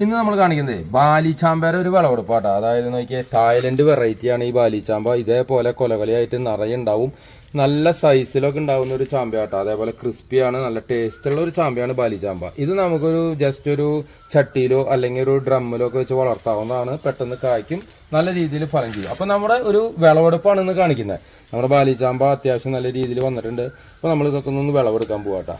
ഇന്ന് നമ്മൾ കാണിക്കുന്നത് ബാലി ചാമ്പയുടെ ഒരു വിളവെടുപ്പാട്ടോ. അതായത് നോക്കിയാൽ തായ്ലൻഡ് വെറൈറ്റിയാണ് ഈ ബാലി ചാമ്പ. ഇതേപോലെ കൊലകൊലയായിട്ട് നിറയെ ഉണ്ടാവും. നല്ല സൈസിലൊക്കെ ഉണ്ടാവുന്ന ഒരു ചാമ്പയാട്ടോ. അതേപോലെ ക്രിസ്പിയാണ് നല്ല ടേസ്റ്റുള്ള ഒരു ചാമ്പയാണ് ബാലി ചാമ്പ. ഇത് നമുക്കൊരു ജസ്റ്റ് ഒരു ചട്ടിയിലോ അല്ലെങ്കിൽ ഒരു ഡ്രമ്മിലോ ഒക്കെ വെച്ച് വളർത്താവുന്നതാണ്. പെട്ടെന്ന് കായ്ക്കും നല്ല രീതിയിൽ ഫലം ചെയ്യും. അപ്പം നമ്മുടെ ഒരു വിളവെടുപ്പാണ് ഇന്ന് കാണിക്കുന്നത്. നമ്മുടെ ബാലി ചാമ്പ അത്യാവശ്യം നല്ല രീതിയിൽ വന്നിട്ടുണ്ട്. അപ്പോൾ നമ്മൾ ഇതൊക്കെ ഒന്ന് വിളവെടുക്കാൻ പോവാട്ടോ.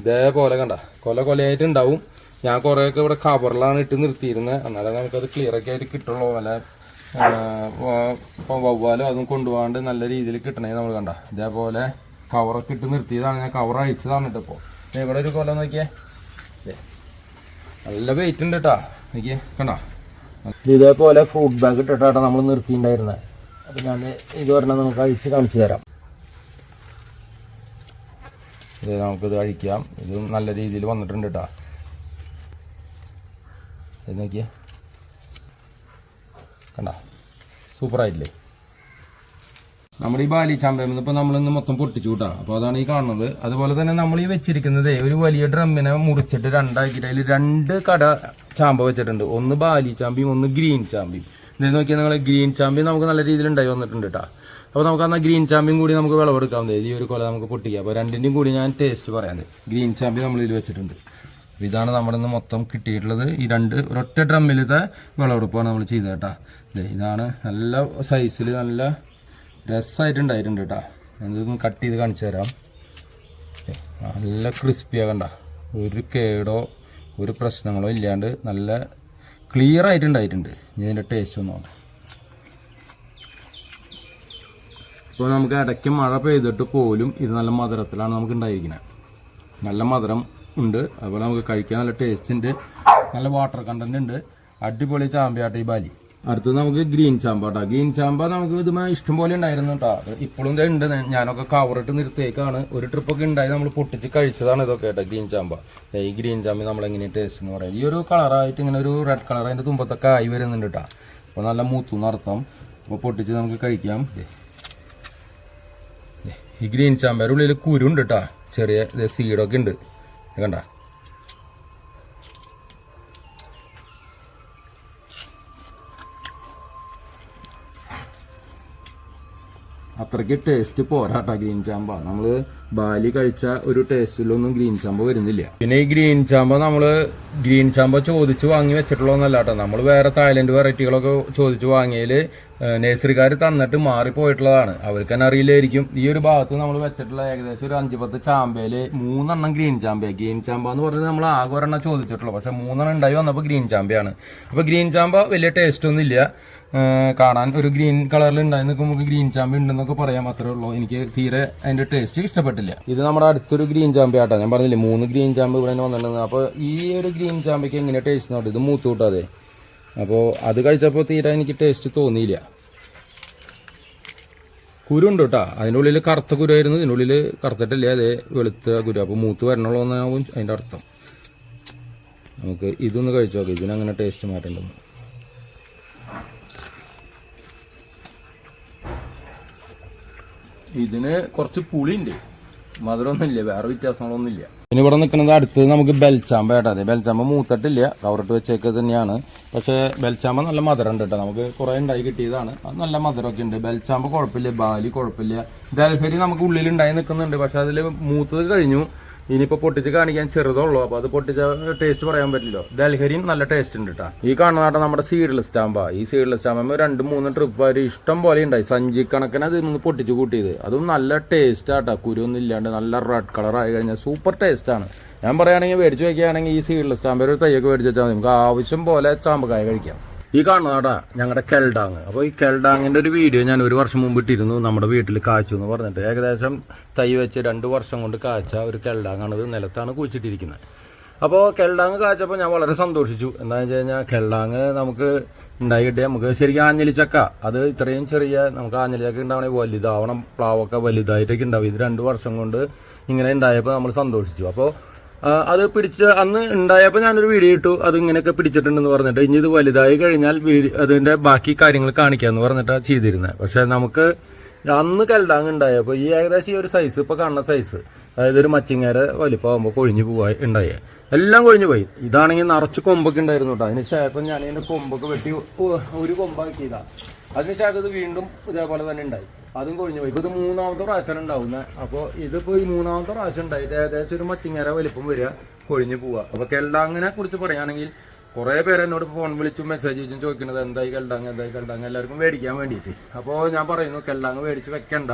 ഇതേപോലെ കണ്ട. കൊല കൊലയായിട്ട് ഉണ്ടാവും. ഞാൻ കുറേയൊക്കെ ഇവിടെ കവറിലാണ് ഇട്ട് നിർത്തിയിരുന്നത് എന്നാലേ നമുക്കത് ക്ലിയർ ഒക്കെ ആയിട്ട് കിട്ടുള്ളൂ. ഇപ്പം വവ്വാലും അതും കൊണ്ടുപോകാണ്ട് നല്ല രീതിയിൽ കിട്ടണേ നമ്മൾ കണ്ട. ഇതേപോലെ കവറൊക്കെ ഇട്ട് നിർത്തിയതാണ്. ഞാൻ കവർ അഴിച്ചതാണ് കേട്ടോ ഇപ്പോൾ ഇവിടെ ഒരു കൊല നോക്കിയേ. നല്ല വെയിറ്റ് ഉണ്ട് കേട്ടോ. നോക്കിയേ കണ്ടോ? ഇതേപോലെ ഫ്രൂട്ട് ബാഗ് ഇട്ടിട്ടാണ് നമ്മൾ നിർത്തിയിട്ടുണ്ടായിരുന്നത് അപ്പം ഞാൻ ഇത് പറഞ്ഞാൽ നമുക്ക് അഴിച്ച് കാണിച്ചു തരാം. ഇത് നമുക്കിത് അഴിക്കാം. ഇത് നല്ല രീതിയിൽ വന്നിട്ടുണ്ട് കേട്ടോ. ഇത് നോക്കിയേ കണ്ട? സൂപ്പറായിട്ടില്ലേ? നമ്മുടെ ഈ ബാലി ചാമ്പയിൽ ഇപ്പോൾ നമ്മളിന്ന് മൊത്തം പൊട്ടിച്ചു കൂട്ടാ അപ്പോൾ അതാണ് ഈ കാണുന്നത്. അതുപോലെ തന്നെ നമ്മൾ ഈ വെച്ചിരിക്കുന്നത് ഒരു വലിയ ഡ്രമ്മിനെ മുറിച്ചിട്ട് രണ്ടാക്കിയിട്ട് അതിൽ രണ്ട് കട ചാമ്പ വെച്ചിട്ടുണ്ട്. ഒന്ന് ബാലി ചാമ്പിയും ഒന്ന് ഗ്രീൻ ചാമ്പിയും. ഇത് നോക്കിയാൽ നിങ്ങൾ ഗ്രീൻ ചാമ്പി നമുക്ക് നല്ല രീതിയിൽ ഉണ്ടായി വന്നിട്ടുണ്ട് കേട്ടോ അപ്പോൾ നമുക്ക് എന്നാൽ ഗ്രീൻ ചാമ്പിയും കൂടി നമുക്ക് വിളവെടുക്കാവുന്നത് ഈ ഒരു കൊല നമുക്ക് പൊട്ടിക്കാം. അപ്പോൾ രണ്ടിന്റെയും കൂടി ഞാൻ ടേസ്റ്റ് പറയാൻ ഗ്രീൻ ചാമ്പി നമ്മൾ ഇതിൽ വെച്ചിട്ടുണ്ട്. ഇതാണ് നമ്മുടെ ഇന്ന് മൊത്തം കിട്ടിയിട്ടുള്ളത് ഈ രണ്ട് ഒരൊറ്റ ഡ്രമ്മിലത്തെ വിളവെടുപ്പാണ് നമ്മൾ ചെയ്തത് കേട്ടോ. ഇതാണ് നല്ല സൈസിൽ നല്ല രസമായിട്ടുണ്ടായിട്ടുണ്ട് കേട്ടോ. ഇതൊന്ന് കട്ട് ചെയ്ത് കാണിച്ചു തരാം. നല്ല നല്ല ക്രിസ്പിയാകണ്ട ഒരു കേടോ ഒരു പ്രശ്നങ്ങളോ ഇല്ലാണ്ട് നല്ല ക്ലിയർ ആയിട്ടുണ്ടായിട്ടുണ്ട്. ഇതിന്റെ ടേസ്റ്റ് ഒന്ന് ഇപ്പോൾ നമുക്ക് ഇടയ്ക്ക് മഴ പെയ്തിട്ട് പോലും ഇത് നല്ല മധുരത്തിലാണ് നമുക്ക് ഉണ്ടായിരിക്കുന്നത്. നല്ല മധുരം ഉണ്ട്. അതുപോലെ നമുക്ക് കഴിക്കാൻ നല്ല ടേസ്റ്റ് ഉണ്ട്. നല്ല വാട്ടർ കണ്ടന്റ് ഉണ്ട്. അടിപൊളി ചാമ്പയാട്ട ഈ ബാലി. അടുത്തത് നമുക്ക് ഗ്രീൻ ചാമ്പ കേട്ടോ ഗ്രീൻ ചാമ്പ നമുക്ക് ഇതുമായി ഇഷ്ടംപോലെ ഉണ്ടായിരുന്നു കേട്ടോ ഇപ്പോഴും ഇത് ഉണ്ട്. ഞാനൊക്കെ കവറിട്ട് നിർത്തിയേക്കാണ്. ഒരു ട്രിപ്പൊക്കെ ഉണ്ടായി. നമ്മൾ പൊട്ടിച്ച് കഴിച്ചതാണ് ഇതൊക്കെ കേട്ടോ ഗ്രീൻ ചാമ്പ. ഈ ഗ്രീൻ ചാമ്പ നമ്മൾ എങ്ങനെ ടേസ്റ്റ് എന്ന് പറയുന്നത് ഈ ഒരു കളറായിട്ട് ഇങ്ങനെ ഒരു റെഡ് കളർ അതിന്റെ തുമ്പത്തൊക്കെ ആയി വരുന്നുണ്ട് കേട്ടോ അപ്പോൾ നല്ല മൂത്തു എന്നർത്ഥം അപ്പോൾ പൊട്ടിച്ച് നമുക്ക് കഴിക്കാം. ഈ ഗ്രീൻ ചാമ്പയുടെ ഉള്ളിൽ കുരുണ്ട് കേട്ടോ ചെറിയ സീഡൊക്കെ ഉണ്ട്. കണ്ട? അത്രയ്ക്ക് ടേസ്റ്റ് പോരാട്ട ഗ്രീൻ ചാമ്പ. നമ്മൾ ബാലി കഴിച്ച ഒരു ടേസ്റ്റിലൊന്നും ഗ്രീൻ ചാമ്പ വരുന്നില്ല. പിന്നെ ഈ ഗ്രീൻ ചാമ്പ നമ്മൾ ഗ്രീൻ ചാമ്പ ചോദിച്ച് വാങ്ങി വെച്ചിട്ടുള്ളതൊന്നല്ല കേട്ടോ. നമ്മൾ വേറെ തായ്ലൻഡ് വെറൈറ്റികളൊക്കെ ചോദിച്ച് വാങ്ങിയതിൽ നേഴ്സറിക്കാർ തന്നിട്ട് മാറിപ്പോയിട്ടുള്ളതാണ്. അവർക്ക് തന്നെ അറിയില്ലായിരിക്കും. ഈ ഒരു ഭാഗത്ത് നമ്മൾ വെച്ചിട്ടുള്ള ഏകദേശം ഒരു അഞ്ച് പത്ത് ചാമ്പയിൽ മൂന്നെണ്ണം ഗ്രീൻ ചാമ്പ ഗ്രീൻ ചാമ്പ എന്ന് പറഞ്ഞാൽ നമ്മൾ ആകെ ഒരെണ്ണം ചോദിച്ചിട്ടുള്ളൂ. പക്ഷെ മൂന്നെണ്ണം ഉണ്ടായി വന്നപ്പോൾ ഗ്രീൻ ചാമ്പയാണ്. അപ്പോൾ ഗ്രീൻ ചാമ്പ വലിയ ടേസ്റ്റ് ഒന്നും ഇല്ല. കാണാൻ ഒരു ഗ്രീൻ കളറിൽ ഉണ്ടായി നിൽക്കുമ്പോൾ നമുക്ക് ഗ്രീൻ ചാമ്പി ഉണ്ടെന്നൊക്കെ പറയാൻ മാത്രമേ ഉള്ളൂ. എനിക്ക് തീരെ അതിന്റെ ടേസ്റ്റ് ഇഷ്ടപ്പെട്ടില്ല. ഇത് നമ്മുടെ അടുത്തൊരു ഗ്രീൻ ചാമ്പി ആട്ടോ ഞാൻ പറഞ്ഞില്ലേ മൂന്ന് ഗ്രീൻ ചാമ്പ് ഇവിടെ തന്നെ വന്നിട്ടുണ്ടെന്ന്. അപ്പോൾ ഈ ഒരു ഗ്രീൻ ചാമ്പയ്ക്ക് എങ്ങനെ ടേസ്റ്റ് നോട്ട് ഇത് മൂത്ത് കൂട്ടാതെ. അപ്പോൾ അത് കഴിച്ചപ്പോൾ തീരെ എനിക്ക് ടേസ്റ്റ് തോന്നിയില്ല. കുരുണ്ട് കേട്ടോ അതിന്റെ ഉള്ളിൽ കറുത്ത കുരുവായിരുന്നു. ഇതിന്റെ ഉള്ളിൽ കറുത്തിട്ടില്ല അതേ വെളുത്ത കുരു. അപ്പോൾ മൂത്ത് വരണുള്ളൂ എന്നാവും അതിന്റെ അർത്ഥം. നമുക്ക് ഇതൊന്ന് കഴിച്ചു നോക്കാം. ഇതിനങ്ങനെ ടേസ്റ്റ് മാറ്റേണ്ടത് ഇതിന് കുറച്ച് പുളിയുണ്ട് മധുരമൊന്നുമില്ല വേറെ വ്യത്യാസങ്ങളൊന്നുമില്ല. പിന്നെ ഇവിടെ നിൽക്കുന്നത് അടുത്ത് നമുക്ക് ബെൽച്ചാമ്പ കേട്ടോ. അതെ ബെൽച്ചാമ്പ മൂത്തിട്ടില്ല കവറിട്ട് വെച്ചേക്ക് തന്നെയാണ്. പക്ഷേ ബെൽച്ചാമ്പ നല്ല മധുരം ഉണ്ട് കേട്ടോ. നമുക്ക് കുറേ ഉണ്ടായി കിട്ടിയതാണ്. അത് നല്ല മധുരമൊക്കെ ഉണ്ട്. ബെൽച്ചാമ്പ കുഴപ്പമില്ല ബാലി കുഴപ്പമില്ല. ദൽഹരി നമുക്ക് ഉള്ളിൽ ഉണ്ടായി നിൽക്കുന്നുണ്ട്. പക്ഷെ അതിൽ മൂത്തത് കഴിഞ്ഞു. ഇനിയിപ്പോ പൊട്ടിച്ച് കാണിക്കാൻ ചെറുതുള്ളൂ. അപ്പൊ അത് പൊട്ടിച്ച ടേസ്റ്റ് പറയാൻ പറ്റില്ലോ ദൽഹരിയും നല്ല ടേസ്റ്റ് ഉണ്ട് കേട്ടോ ഈ കാണുന്നതാട്ടോ നമ്മുടെ സീഡിൽ സ്റ്റാമ്പാ ഈ സീഡിൽ സ്റ്റാമ്പ് രണ്ട് മൂന്ന് ട്രിപ്പ് ഒരു ഇഷ്ടം പോലെ ഉണ്ടായി. സഞ്ചി കണക്കിന് അത് ഇന്ന് പൊട്ടിച്ച് കൂട്ടിയത്. അതും നല്ല ടേസ്റ്റ് ആട്ടോ കുരുവൊന്നും ഇല്ലാണ്ട് നല്ല റെഡ് കളർ ആയി കഴിഞ്ഞാൽ സൂപ്പർ ടേസ്റ്റ് ആണ്. ഞാൻ പറയുകയാണെങ്കിൽ മേടിച്ച് വെക്കുകയാണെങ്കിൽ ഈ സീഡിൽ സ്റ്റാമ്പ് ഒരു തയ്യൊക്കെ മേടിച്ച് വെച്ചാൽ നമുക്ക് ആവശ്യം പോലെ സ്റ്റാമ്പ് കായ കഴിക്കാം. ഈ കാണുന്നതാടാ ഞങ്ങളുടെ കെൽഡാങ്. അപ്പോൾ ഈ കെൽഡാങ്ങിന്റെ ഒരു വീഡിയോ ഞാൻ ഒരു വർഷം മുമ്പ് ഇട്ടിരുന്നു നമ്മുടെ വീട്ടിൽ കാച്ചു എന്ന് പറഞ്ഞിട്ട്. ഏകദേശം തൈ വെച്ച് രണ്ട് വർഷം കൊണ്ട് കാച്ച ഒരു കെൽഡാങ്ങാണ് ഇത് നിലത്താണ് കുഴിച്ചിട്ടിരിക്കുന്നത്. അപ്പോൾ കെൽഡാങ് കാച്ചപ്പോൾ ഞാൻ വളരെ സന്തോഷിച്ചു. എന്താണെന്ന് വെച്ച് കഴിഞ്ഞാൽ കെൽഡാങ് നമുക്ക് ഉണ്ടായി നമുക്ക് ശരിക്കും ആഞ്ഞലിച്ചക്ക അത് ഇത്രയും ചെറിയ നമുക്ക് ആഞ്ഞലിച്ചക്ക ഉണ്ടാവണേ വലുതാവണം. പ്ലാവൊക്കെ വലുതായിട്ടൊക്കെ ഉണ്ടാവും. ഇത് രണ്ട് വർഷം കൊണ്ട് ഇങ്ങനെ ഉണ്ടായപ്പോൾ നമ്മൾ സന്തോഷിച്ചു. അപ്പോൾ അത് പിടിച്ച അന്ന് ഉണ്ടായപ്പോൾ ഞാനൊരു വീഡിയോ ഇട്ടു. അത് ഇങ്ങനെയൊക്കെ പിടിച്ചിട്ടുണ്ടെന്ന് പറഞ്ഞിട്ട്. ഇനി ഇത് വലുതായി കഴിഞ്ഞാൽ അതിന്റെ ബാക്കി കാര്യങ്ങൾ കാണിക്കാന്ന് പറഞ്ഞിട്ടാണ് ചെയ്തിരുന്നത് പക്ഷെ നമുക്ക് അന്ന് കൽഡാങ് ഉണ്ടായപ്പോൾ ഈ ഏകദേശം ഈ ഒരു സൈസ് ഇപ്പോൾ കാണുന്ന സൈസ് അതായത് ഒരു മച്ചിങ്ങര വലിപ്പമാകുമ്പോൾ കൊഴിഞ്ഞു പോവാ ഉണ്ടായേ. എല്ലാം കൊഴിഞ്ഞു പോയി. ഇതാണെങ്കിൽ നിറച്ച് കൊമ്പൊക്കെ ഉണ്ടായിരുന്നു കേട്ടോ അതിന് ശേഷം ഞാൻ ഇതിന്റെ കൊമ്പൊക്കെ വെട്ടി ഒരു കൊമ്പാക്കിയതാ. അതിനുശേഷം ഇത് വീണ്ടും ഇതേപോലെ തന്നെ ഉണ്ടായി. അതും കൊഴിഞ്ഞു പോയി. ഇപ്പൊ ഇത് മൂന്നാമത്തെ പ്രാവശ്യം ഉണ്ടാവുന്നത് അപ്പോൾ ഇതിപ്പോ ഈ മൂന്നാമത്തെ പ്രാവശ്യം ഉണ്ടായി. ഇത് ഏകദേശം ഒരു മച്ചിങ്ങര വലിപ്പം വരിക കൊഴിഞ്ഞു പോവുക അപ്പൊ കെല്ലാങ്ങിനെ കുറിച്ച് പറയുകയാണെങ്കിൽ കുറെ പേര് എന്നോട് ഫോൺ വിളിച്ചും മെസ്സേജ് വെച്ചും ചോദിക്കുന്നത് എന്തായി കെൽഡാങ് എന്തായി കെൽഡാങ്? എല്ലാവർക്കും മേടിക്കാൻ വേണ്ടിയിട്ട്. അപ്പോൾ ഞാൻ പറയുന്നു കെൽഡാങ് മേടിച്ച് വെക്കണ്ട.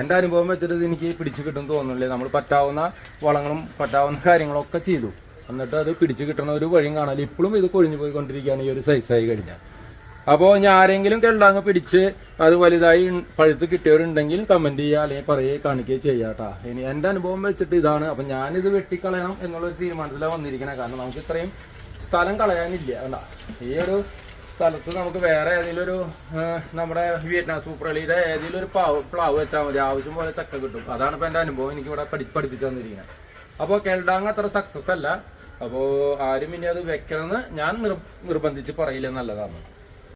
എന്റെ അനുഭവം വെച്ചിട്ട് എനിക്ക് പിടിച്ചു കിട്ടും തോന്നുന്നില്ലേ? നമ്മൾ പറ്റാവുന്ന വളങ്ങളും പറ്റാവുന്ന കാര്യങ്ങളൊക്കെ ചെയ്തു. എന്നിട്ട് അത് പിടിച്ചു കിട്ടുന്ന ഒരു വഴിയും കാണാൻ ഇപ്പോഴും ഇത് കൊഴിഞ്ഞു പോയിക്കൊണ്ടിരിക്കുകയാണ് ഈ ഒരു സൈസായി കഴിഞ്ഞാൽ. അപ്പോൾ ഞാൻ ആരെങ്കിലും കെൽഡാങ് പിടിച്ച് അത് വലുതായി പഴുത്ത് കിട്ടിയവരുണ്ടെങ്കിൽ കമന്റ് ചെയ്യുക അല്ലെങ്കിൽ പറയുകയോ കാണിക്കുകയോ ചെയ്യാട്ടാ ഇനി എന്റെ അനുഭവം വെച്ചിട്ട് ഇതാണ്. അപ്പം ഞാനിത് വെട്ടിക്കളയണം എന്നുള്ളൊരു തീരുമാനത്തിലാണ് വന്നിരിക്കണേ. കാരണം നമുക്ക് ഇത്രയും സ്ഥലം കളയാനില്ല അല്ല ഈ ഒരു സ്ഥലത്ത് നമുക്ക് വേറെ ഏതെങ്കിലും ഒരു നമ്മുടെ വിയറ്റ്നാം സൂപ്പർ കളിയുടെ ഏതെങ്കിലും ഒരു പ്ലാവ് പ്ലാവ് വെച്ചാൽ മതി. ആവശ്യം പോലെ ചക്ക കിട്ടും. അതാണ് ഇപ്പം എന്റെ അനുഭവം. എനിക്ക് ഇവിടെ പഠി പഠിപ്പിച്ചു തന്നിരിക്കുന്നത് അപ്പോൾ കെൽഡാങ് അത്ര സക്സസ് അല്ല. അപ്പോൾ ആരും ഇനി അത് വെക്കണമെന്ന് ഞാൻ നിർ നിർബന്ധിച്ച് പറയില്ല നല്ലതാണ്